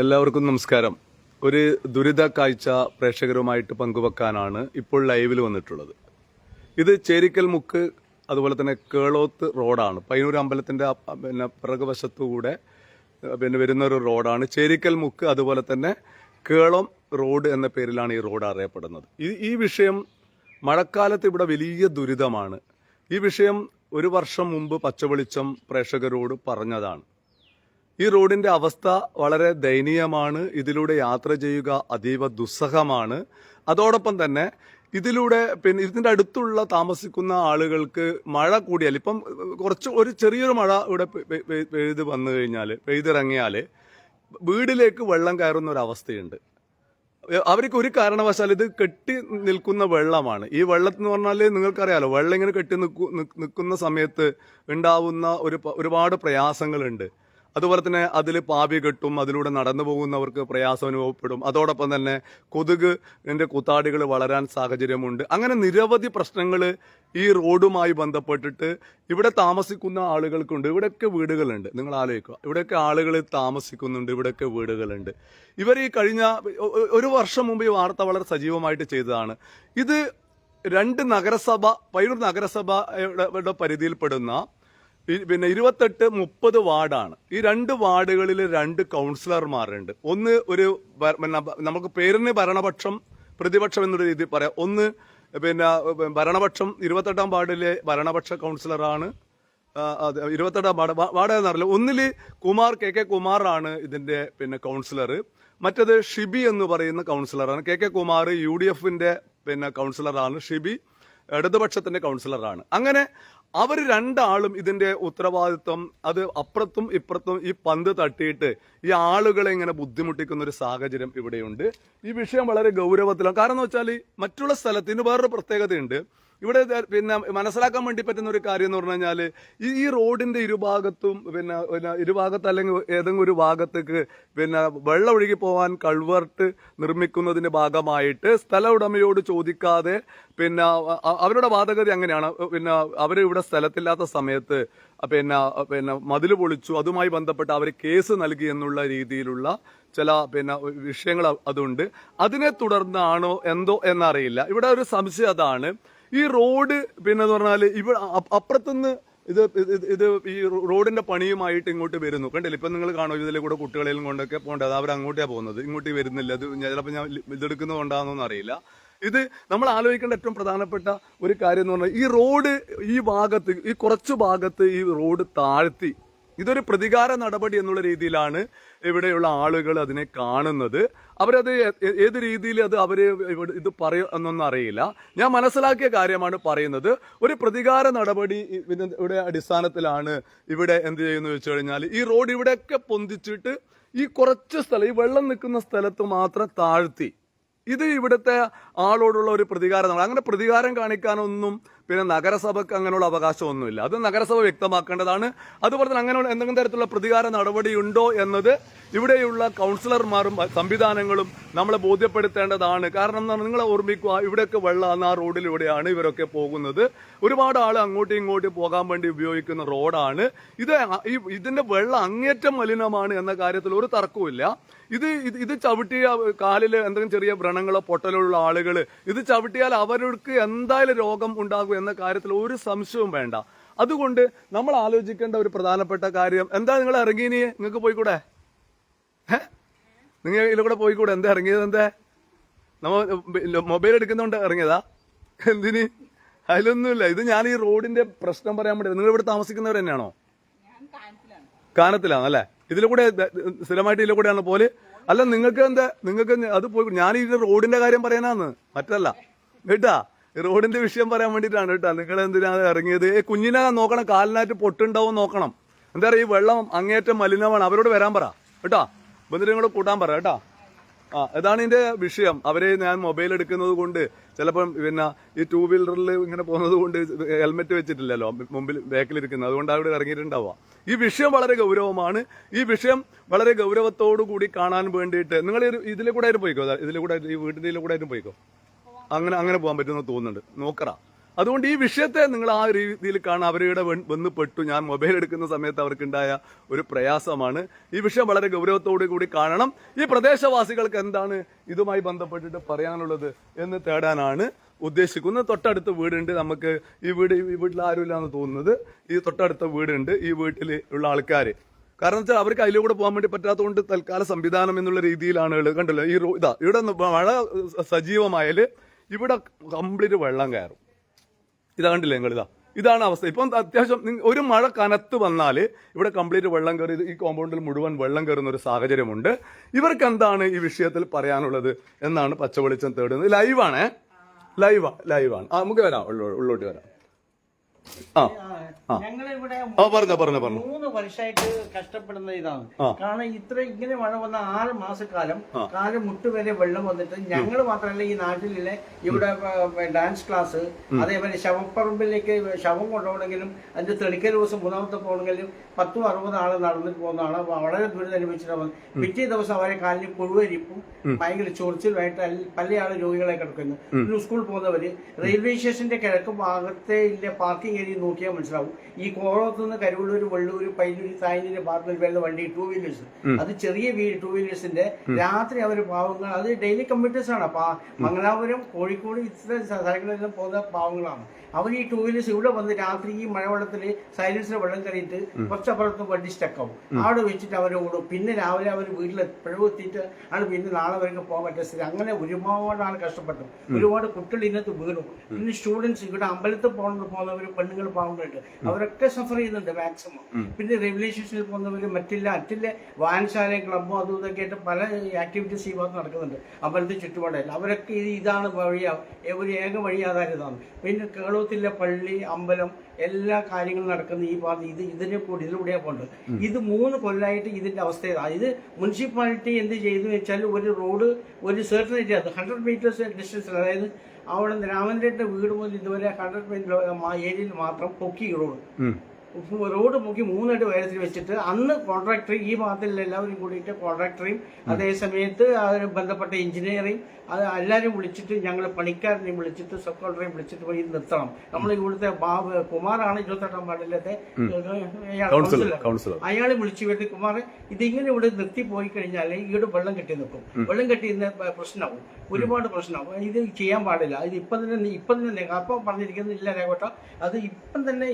എല്ലാവർക്കും നമസ്കാരം. ഒരു ദുരിത കാഴ്ച പ്രേക്ഷകരുമായിട്ട് പങ്കുവെക്കാനാണ് ഇപ്പോൾ ലൈവിൽ വന്നിട്ടുള്ളത്. ഇത് ചേരിക്കൽ മുക്ക് അതുപോലെ തന്നെ കേളോത്ത് റോഡാണ്. പയ്യൂർ അമ്പലത്തിന്റെ പിന്നെ പിറകുവശത്തുകൂടെ പിന്നെ വരുന്ന ഒരു റോഡാണ്. ചേരിക്കൽ മുക്ക് അതുപോലെ തന്നെ കേളം റോഡ് എന്ന പേരിലാണ് ഈ റോഡ് അറിയപ്പെടുന്നത്. ഈ ഈ വിഷയം മഴക്കാലത്ത് ഇവിടെ വലിയ ദുരിതമാണ്. ഈ വിഷയം ഒരു വർഷം മുമ്പ് പച്ചവെളിച്ചം പ്രേക്ഷകരോട് പറഞ്ഞതാണ്. ഈ റോഡിന്റെ അവസ്ഥ വളരെ ദയനീയമാണ്. ഇതിലൂടെ യാത്ര ചെയ്യുക അതീവ ദുസ്സഹമാണ്. അതോടൊപ്പം തന്നെ ഇതിലൂടെ പിന്നെ ഇതിന്റെ അടുത്തുള്ള താമസിക്കുന്ന ആളുകൾക്ക് മഴ കൂടിയാൽ ഇപ്പം കുറച്ച് ഒരു ചെറിയൊരു മഴ ഇവിടെ പെയ്ത് വന്നു കഴിഞ്ഞാൽ പെയ്തിറങ്ങിയാൽ വീടിലേക്ക് വെള്ളം കയറുന്ന ഒരു അവസ്ഥയുണ്ട്. അവർക്ക് ഒരു കാരണവശാൽ ഇത് കെട്ടി നിൽക്കുന്ന വെള്ളമാണ്. ഈ വെള്ളത്തിൽ എന്ന് പറഞ്ഞാൽ നിങ്ങൾക്കറിയാലോ വെള്ളം ഇങ്ങനെ കെട്ടി നിൽക്കു നിൽക്കുന്ന സമയത്ത് ഉണ്ടാവുന്ന ഒരു ഒരുപാട് പ്രയാസങ്ങളുണ്ട്. അതുപോലെ തന്നെ അതിൽ പാവി കെട്ടും അതിലൂടെ നടന്നു പോകുന്നവർക്ക് പ്രയാസം അനുഭവപ്പെടും. അതോടൊപ്പം തന്നെ കൊതുക് എന്റെ കുത്താടികൾ വളരാൻ സാഹചര്യമുണ്ട്. അങ്ങനെ നിരവധി പ്രശ്നങ്ങൾ ഈ റോഡുമായി ബന്ധപ്പെട്ടിട്ട് ഇവിടെ താമസിക്കുന്ന ആളുകൾക്കുണ്ട്. ഇവിടെയൊക്കെ വീടുകളുണ്ട്. നിങ്ങൾ ആലോചിക്കുക. ഇവിടെയൊക്കെ ആളുകൾ താമസിക്കുന്നുണ്ട്. ഇവിടെയൊക്കെ വീടുകളുണ്ട്. ഇവർ ഈ കഴിഞ്ഞ ഒരു വർഷം മുമ്പ് ഈ വാർത്ത വളരെ സജീവമായിട്ട് ചെയ്തതാണ്. ഇത് രണ്ട് നഗരസഭ പയ്യൂർ നഗരസഭയുടെ പരിധിയിൽപ്പെടുന്ന പിന്നെ ഇരുപത്തെട്ട് മുപ്പത് വാർഡാണ്. ഈ രണ്ട് വാർഡുകളിൽ രണ്ട് കൗൺസിലർമാരുണ്ട്. ഒന്ന് ഒരു നമുക്ക് പേരിന് ഭരണപക്ഷം പ്രതിപക്ഷം എന്നൊരു രീതി പറയാം. ഒന്ന് പിന്നെ ഭരണപക്ഷം ഇരുപത്തെട്ടാം വാർഡിലെ ഭരണപക്ഷ കൗൺസിലറാണ്. ഇരുപത്തെട്ടാം വാർഡ് വാർഡ് എന്നറിയില്ല ഒന്നിൽ കുമാർ കെ കെ കുമാറാണ് ഇതിന്റെ പിന്നെ കൗൺസിലർ മറ്റത് ഷിബി എന്ന് പറയുന്ന കൗൺസിലറാണ്. K K Kumar U D എഫിന്റെ പിന്നെ കൗൺസിലറാണ് ഷിബി. ഇടതുപക്ഷത്തിന്റെ കൗൺസിലറാണ്. അങ്ങനെ അവർ രണ്ടാളും ഇതിന്റെ ഉത്തരവാദിത്വം അത് അപ്പുറത്തും ഇപ്പുറത്തും ഈ പന്ത് തട്ടിയിട്ട് ഈ ആളുകളെ ഇങ്ങനെ ബുദ്ധിമുട്ടിക്കുന്ന ഒരു സാഹചര്യം ഇവിടെയുണ്ട്. ഈ വിഷയം വളരെ ഗൗരവത്തിലാണ്. കാരണം എന്ന് വെച്ചാൽ മറ്റുള്ള സ്ഥലത്തിന് വേറൊരു പ്രത്യേകതയുണ്ട്. ഇവിടെ പിന്നെ മനസ്സിലാക്കാൻ വേണ്ടി പറ്റുന്ന ഒരു കാര്യം എന്ന് പറഞ്ഞു കഴിഞ്ഞാൽ ഈ റോഡിന്റെ ഇരുഭാഗത്തും പിന്നെ പിന്നെ ഇരുഭാഗത്ത് അല്ലെങ്കിൽ ഏതെങ്കിലും ഒരു ഭാഗത്തേക്ക് പിന്നെ വെള്ളം ഒഴുകി പോകാൻ കൾവർട്ട് നിർമ്മിക്കുന്നതിന്റെ ഭാഗമായിട്ട് സ്ഥല ഉടമയോട് ചോദിക്കാതെ പിന്നെ അവരുടെ വാദഗതി അങ്ങനെയാണ്. പിന്നെ അവർ ഇവിടെ സ്ഥലത്തില്ലാത്ത സമയത്ത് പിന്നെ പിന്നെ മതിൽ പൊളിച്ചു. അതുമായി ബന്ധപ്പെട്ട് അവർ കേസ് നൽകി എന്നുള്ള രീതിയിലുള്ള ചില പിന്നെ വിഷയങ്ങൾ അതുണ്ട്. അതിനെ തുടർന്നാണോ എന്തോ എന്നറിയില്ല. ഇവിടെ ഒരു സംശയം അതാണ്. ഈ റോഡ് പിന്നെ എന്ന് പറഞ്ഞാൽ അപ്പ- അപ്പുറത്തുനിന്ന് ഇത് ഇത് ഈ റോഡിന്റെ പണിയുമായിട്ട് ഇങ്ങോട്ട് വരുന്നു. കണ്ടില്ല? ഇപ്പൊ നിങ്ങൾ കാണുമോ ഇതിലെ കൂടെ കുട്ടികളെയും കൊണ്ടൊക്കെ പോകേണ്ടത് അവർ അങ്ങോട്ടേ പോകുന്നത്. ഇങ്ങോട്ട് വരുന്നില്ല. അത് ചിലപ്പോൾ ഞാൻ ഇതെടുക്കുന്നത് കൊണ്ടാണെന്നൊന്നും അറിയില്ല. ഇത് നമ്മൾ ആലോചിക്കേണ്ട ഏറ്റവും പ്രധാനപ്പെട്ട ഒരു കാര്യം എന്ന് പറഞ്ഞാൽ ഈ റോഡ് ഈ ഭാഗത്ത് ഈ കുറച്ച് ഭാഗത്ത് ഈ റോഡ് താഴ്ത്തി. ഇതൊരു പ്രതികാര നടപടി എന്നുള്ള രീതിയിലാണ് ഇവിടെയുള്ള ആളുകൾ അതിനെ കാണുന്നത്. അവരത് ഏത് രീതിയിൽ അത് അവർ ഇത് പറയുന്നൊന്നും അറിയില്ല. ഞാൻ മനസ്സിലാക്കിയ കാര്യമാണ് പറയുന്നത്. ഒരു പ്രതികാര നടപടി ഇവിടെ അടിസ്ഥാനത്തിലാണ് ഇവിടെ എന്ത് ചെയ്യുന്നു വെച്ച് കഴിഞ്ഞാൽ ഈ റോഡ് ഇവിടെയൊക്കെ പൊന്തിച്ചിട്ട് ഈ കുറച്ച് സ്ഥലം ഈ വെള്ളം നിൽക്കുന്ന സ്ഥലത്ത് മാത്രം താഴ്ത്തി. ഇത് ഇവിടുത്തെ ആളോടുള്ള ഒരു പ്രതികാരം. അങ്ങനെ പ്രതികാരം കാണിക്കാനൊന്നും പിന്നെ നഗരസഭയ്ക്ക് അങ്ങനെയുള്ള അവകാശമൊന്നുമില്ല. അത് നഗരസഭ വ്യക്തമാക്കേണ്ടതാണ്. അതുപോലെ തന്നെ അങ്ങനെയുള്ള എന്തെങ്കിലും തരത്തിലുള്ള പ്രതികാര നടപടി ഉണ്ടോ എന്നത് ഇവിടെയുള്ള കൗൺസിലർമാരും സംവിധാനങ്ങളും നമ്മളെ ബോധ്യപ്പെടുത്തേണ്ടതാണ്. കാരണം എന്താണ് നിങ്ങളെ ഓർമ്മിക്കുക ഇവിടെയൊക്കെ വെള്ളമാണ് ആ റോഡിലൂടെയാണ് ഇവരൊക്കെ പോകുന്നത്. ഒരുപാട് ആൾ അങ്ങോട്ടും ഇങ്ങോട്ടും പോകാൻ വേണ്ടി ഉപയോഗിക്കുന്ന റോഡാണ്. ഇത് ഇതിന്റെ വെള്ളം അങ്ങേറ്റം മലിനമാണ് എന്ന കാര്യത്തിൽ ഒരു തർക്കവുമില്ല. ഇത് ഇത് ചവിട്ടിയ കാലിൽ എന്തെങ്കിലും ചെറിയ വ്രണങ്ങളോ പൊട്ടലോ ഉള്ള ആളുകൾ ഇത് ചവിട്ടിയാൽ അവർക്ക് എന്തായാലും രോഗം ഉണ്ടാകും എന്ന കാര്യത്തിൽ ഒരു സംശയവും വേണ്ട. അതുകൊണ്ട് നമ്മൾ ആലോചിക്കേണ്ട ഒരു പ്രധാനപ്പെട്ട കാര്യം എന്താ നിങ്ങൾ ഇറങ്ങിയിനി നിങ്ങൾക്ക് പോയിക്കൂടെ? നിങ്ങൾ ഇതിലൂടെ കൂടെ പോയിക്കൂടെ? എന്താ ഇറങ്ങിയത്? എന്താ? നമ്മ മൊബൈൽ എടുക്കുന്നോണ്ട് ഇറങ്ങിയതാ? എന്തിന്? അതിലൊന്നുമില്ല. ഇത് ഞാൻ ഈ റോഡിന്റെ പ്രശ്നം പറയാൻ വേണ്ടി നിങ്ങൾ ഇവിടെ താമസിക്കുന്നവർ തന്നെയാണോ? കാനത്തിലാണ് അല്ലേ? ഇതിലൂടെ സ്ഥിരമായിട്ട് ഇതിലെ കൂടെയാണ് പോലെ. അല്ല നിങ്ങൾക്ക് എന്താ നിങ്ങൾക്ക് അത് പോയി ഞാൻ ഈ റോഡിന്റെ കാര്യം പറയാനാന്ന്. മറ്റല്ല കേട്ടാ? റോഡിന്റെ വിഷയം പറയാൻ വേണ്ടിയിട്ടാണ് കേട്ടോ. നിങ്ങൾ എന്തിനാണ് ഇറങ്ങിയത്? കുഞ്ഞിനെ നോക്കണം. കാലിനായിട്ട് പൊട്ടുണ്ടാവും നോക്കണം. എന്താ പറയുക ഈ വെള്ളം അങ്ങേറ്റം മലിനമാണ്. അവരോട് വരാൻ പറ. കേട്ടോ? വന്നിട്ട് കൂടെ കൂട്ടാൻ പറ കേട്ടോ? ആ ഇതാണ് ഇതിന്റെ വിഷയം. അവരെ ഞാൻ മൊബൈൽ എടുക്കുന്നത് കൊണ്ട് ചിലപ്പം പിന്നെ ഈ ടൂ വീലറിൽ ഇങ്ങനെ പോകുന്നത് കൊണ്ട് ഹെൽമെറ്റ് വെച്ചിട്ടില്ലല്ലോ മുമ്പിൽ ബാക്കിലിരിക്കുന്നത്. അതുകൊണ്ട് അവിടെ ഇറങ്ങിയിട്ടുണ്ടാവുക. ഈ വിഷയം വളരെ ഗൗരവമാണ്. ഈ വിഷയം വളരെ ഗൗരവത്തോടു കൂടി കാണാൻ വേണ്ടിയിട്ട് നിങ്ങൾ ഇതിലെ കൂടെ ആയിട്ട് പോയിക്കോ? ഇതിലെ കൂടെ ഈ വീട്ടിന്റെ ഇതിലെ കൂടെ ആയിട്ട് പോയിക്കോ? അങ്ങനെ അങ്ങനെ പോകാൻ പറ്റുമെന്ന് തോന്നുന്നുണ്ട്. നോക്കറ അതുകൊണ്ട് ഈ വിഷയത്തെ നിങ്ങൾ ആ രീതിയിൽ കാണാൻ അവരുടെ വന്ന് പെട്ടു ഞാൻ മൊബൈൽ എടുക്കുന്ന സമയത്ത് അവർക്കുണ്ടായ ഒരു പ്രയാസമാണ്. ഈ വിഷയം വളരെ ഗൗരവത്തോടു കൂടി കാണണം. ഈ പ്രദേശവാസികൾക്ക് എന്താണ് ഇതുമായി ബന്ധപ്പെട്ടിട്ട് പറയാനുള്ളത് എന്ന് തേടാനാണ് ഉദ്ദേശിക്കുന്നത്. തൊട്ടടുത്ത വീടുണ്ട് നമുക്ക്. ഈ വീട് ഈ വീട്ടിൽ ആരുമില്ല എന്ന് തോന്നുന്നത്. ഈ തൊട്ടടുത്ത വീടുണ്ട്. ഈ വീട്ടിൽ ഉള്ള ആൾക്കാർ കാരണം വെച്ചാൽ അവർക്ക് അതിലൂടെ പോകാൻ വേണ്ടി പറ്റാത്തതുകൊണ്ട് തൽക്കാല സംവിധാനം എന്നുള്ള രീതിയിലാണ് കണ്ടല്ലോ? ഈ ഇതാ ഇവിടെ മഴ സജീവമായാൽ ഇവിടെ കംപ്ലീറ്റ് വെള്ളം കയറും. ഇതാ കണ്ടില്ലേ ഇതാ. ഇതാണ് അവസ്ഥ. ഇപ്പം അത്യാവശ്യം ഒരു മഴ കനത്ത് വന്നാൽ ഇവിടെ കംപ്ലീറ്റ് വെള്ളം കയറി ഈ കോമ്പൗണ്ടിൽ മുഴുവൻ വെള്ളം കയറുന്ന ഒരു സാഹചര്യമുണ്ട്. ഇവർക്ക് എന്താണ് ഈ വിഷയത്തിൽ പറയാനുള്ളത് എന്നാണ് പച്ചവെളിച്ചം തേടുന്നത്. ലൈവാണേ. ലൈവാ ലൈവാണ്. ആ നമുക്ക് വരാം. ഉള്ളോ- ഉള്ളോട്ട് വരാം. ആ ഞങ്ങളിവിടെ ആ പറഞ്ഞോ പറഞ്ഞോ പറഞ്ഞു. മൂന്ന് വർഷമായിട്ട് കഷ്ടപ്പെടുന്ന ഇതാണ്. കാരണം ഇത്ര ഇങ്ങനെ മഴ വന്ന ആറ് മാസക്കാലം കാൽ മുട്ട് വരെ വെള്ളം വന്നിട്ട് ഞങ്ങൾ മാത്രമല്ല ഈ നാട്ടിലെ ഇവിടെ ഏ, ഡാൻസ് ക്ലാസ് അതേപോലെ ശവപ്പറമ്പിലേക്ക് ശവം കൊണ്ടുപോകണമെങ്കിലും അതിന്റെ തെളിക്കൽ ദിവസം മൂന്നാമത്തെ പോകണമെങ്കിലും പത്തും അറുപത് ആൾ നടന്നിട്ട് പോകുന്നതാണ് വളരെ ദുരിതം അനുഭവിച്ചിട്ടാണ് പിറ്റേ ദിവസം അവരെ കാലിന് പുഴുവരിപ്പും ഭയങ്കര ചൊറിച്ചിലുമായിട്ട് അൽ- പല ആൾ രോഗികളെ കിടക്കുന്നു. പിന്നെ സ്കൂളിൽ പോകുന്നവര് റെയിൽവേ സ്റ്റേഷന്റെ കിഴക്ക് ഭാഗത്തെ ഇല്ല പാർക്കിംഗ് ഏരിയ നോക്കിയാൽ മനസ്സിലാവും. ഈ കോളത്ത് നിന്ന് കരുവള്ളൂർ വള്ളൂർ പൈനൂര് തായ്നൂര് പാർക്കിൽ വരുന്ന വണ്ടി ടൂ വീലേഴ്സ് അത് ചെറിയ ടൂ വീലേഴ്സിന്റെ രാത്രി അവർ പാവങ്ങൾ അത് ഡെയിലി കമ്പ്യൂട്ടേഴ്സ് ആണ്. അപ്പൊ മംഗലാപുരം കോഴിക്കോട് ഇത്ര സ്ഥലങ്ങളിലെല്ലാം പോകുന്ന പാവങ്ങളാണ്. അവർ ഈ ടൂ വീലേഴ്സ് ഇവിടെ വന്ന് രാത്രി ഈ മഴവെള്ളത്തിൽ സൈലൻസിലെ വെള്ളം കയറിയിട്ട് കുറച്ചപ്പുറത്ത് വണ്ടി സ്റ്റക്കാവും അവിടെ വെച്ചിട്ട് അവർ ഓടും. പിന്നെ രാവിലെ അവർ വീട്ടിൽ എപ്പോഴും എത്തിയിട്ട് ആണ് പിന്നെ നാളെ വരെ പോകാൻ പറ്റാത്ത സ്ഥിതി. അങ്ങനെ ഒരുപാട് ആൾ കഷ്ടപ്പെട്ടു. ഒരുപാട് കുട്ടികൾ ഇതിനകത്ത് വീണു. പിന്നെ സ്റ്റുഡൻസ് ഇവിടെ അമ്പലത്തിൽ പോകുന്നത് പോകുന്നവർ പെണ്ണുങ്ങൾ പാവങ്ങളുണ്ട് അവരൊക്കെ സഫർ ചെയ്യുന്നുണ്ട് മാക്സിമം പിന്നെ സ്റ്റേഷനിൽ പോകുന്നവർ മറ്റില്ല മറ്റില്ല വായനശാല ക്ലബ്ബും അതും ഇതൊക്കെ ആയിട്ട് പല ആക്ടിവിറ്റീസ് ഈ ഭാഗത്ത് നടക്കുന്നുണ്ട്. അമ്പലത്തിൽ ചുറ്റുപാടില്ല അവരൊക്കെ ഇത് ഇതാണ് വഴി ഒരു ഏക വഴി ആധാരിതാണ് പിന്നെ കേളത്തിലെ പള്ളി അമ്പലം എല്ലാ കാര്യങ്ങളും നടക്കുന്ന ഈ ഭാഗത്ത് ഇത് ഇതിനെ കൂടി ഇതിലൂടെ പോകുന്നത് ഇത് മൂന്ന് കൊല്ലമായിട്ട് ഇതിന്റെ അവസ്ഥ ഇത് മുനിസിപ്പാലിറ്റി എന്ത് ചെയ്തു വെച്ചാൽ ഒരു റോഡ് ഒരു സർട്ടൻ ഏരിയ ഹൺഡ്രഡ് മീറ്റേഴ്സ് ഡിസ്റ്റൻസിൽ അതായത് അവിടെ രാമന്റെ വീട് മുതൽ ഇതുവരെ ഹൺഡ്രഡ് മീറ്റർ ഏരിയയിൽ മാത്രം പൊക്കി റോഡ്. റോഡ് പൊക്കി മൂന്നായിട്ട് ഉയരത്തിൽ വെച്ചിട്ട് അന്ന് കോൺട്രാക്ടർ ഈ ഭാഗത്തിൽ എല്ലാവരും കൂടിയിട്ട് കോൺട്രാക്ടറെയും അതേ സമയത്ത് അതിന് ബന്ധപ്പെട്ട എഞ്ചിനീയറിങ് അത് എല്ലാവരും വിളിച്ചിട്ട് ഞങ്ങൾ പണിക്കാരനെയും വിളിച്ചിട്ട് സബ് കോൺട്രാക്ടറെയും വിളിച്ചിട്ട് പോയി നിർത്തണം. നമ്മൾ ഇവിടുത്തെ ബാബ് കുമാറാണ് ഇരുപത്തെട്ടാം വാർഡിലത്തെ അയാളെ വിളിച്ചു വരുത്തി കുമാർ ഇതിങ്ങനെ ഇവിടെ നിർത്തി പോയി കഴിഞ്ഞാൽ ഇവിടെ വെള്ളം കെട്ടി നിൽക്കും. വെള്ളം കെട്ടി പ്രശ്നമാവും. ഒരുപാട് പ്രശ്നമാവും. ഇത് ചെയ്യാൻ പാടില്ല. ഇത് ഇപ്പം തന്നെ ഇപ്പം തന്നെ അപ്പം പറഞ്ഞിരിക്കുന്നില്ല ഇല്ല രേഖോട്ട അത് ഇപ്പം തന്നെ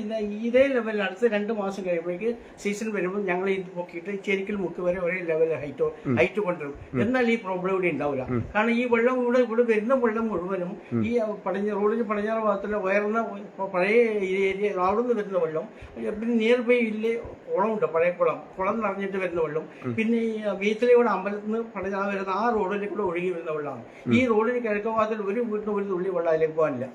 ഇതേ ലെവലിൽ അടുത്ത രണ്ട് മാസം കഴിയുമ്പോഴേക്ക് സീസൺ വരുമ്പോൾ ഞങ്ങൾ ഇത് നോക്കിയിട്ട് ചെരിക്കൽ മുക്ക് വരെ ഒരേ ലെവൽ ഹൈറ്റ് ഹൈറ്റ് കൊണ്ടുവരും. എന്നാൽ ഈ പ്രോബ്ലം ഇവിടെ ഉണ്ടാവില്ല. കാരണം ഈ വെള്ളം ഇവിടെ ഇവിടെ വരുന്ന വെള്ളം മുഴുവനും ഈ പടിഞ്ഞ റോഡിന് പടിഞ്ഞാറ് ഭാഗത്തുള്ള ഉയർന്ന പഴയ ഏരിയ അവിടെ നിന്ന് വരുന്ന വെള്ളം പിന്നെ നിയർ ബൈ ഇല്ലേ കുളമുണ്ട് പഴയ കുളം. കുളം നിറഞ്ഞിട്ട് വരുന്ന വെള്ളം. പിന്നെ ഈ വീട്ടിലൂടെ അമ്പലത്തിൽ നിന്ന് പടിഞ്ഞാറ് വരുന്ന ആ റോഡിൽ കൂടെ ഒഴുകി വരുന്ന വെള്ളമാണ്. ഈ റോഡിന് കിഴക്ക് ഭാഗത്തിൽ ഒരു വീട്ടിന് ഒരു തുള്ളി വെള്ളം അതിലേക്ക് പോകാനില്ല.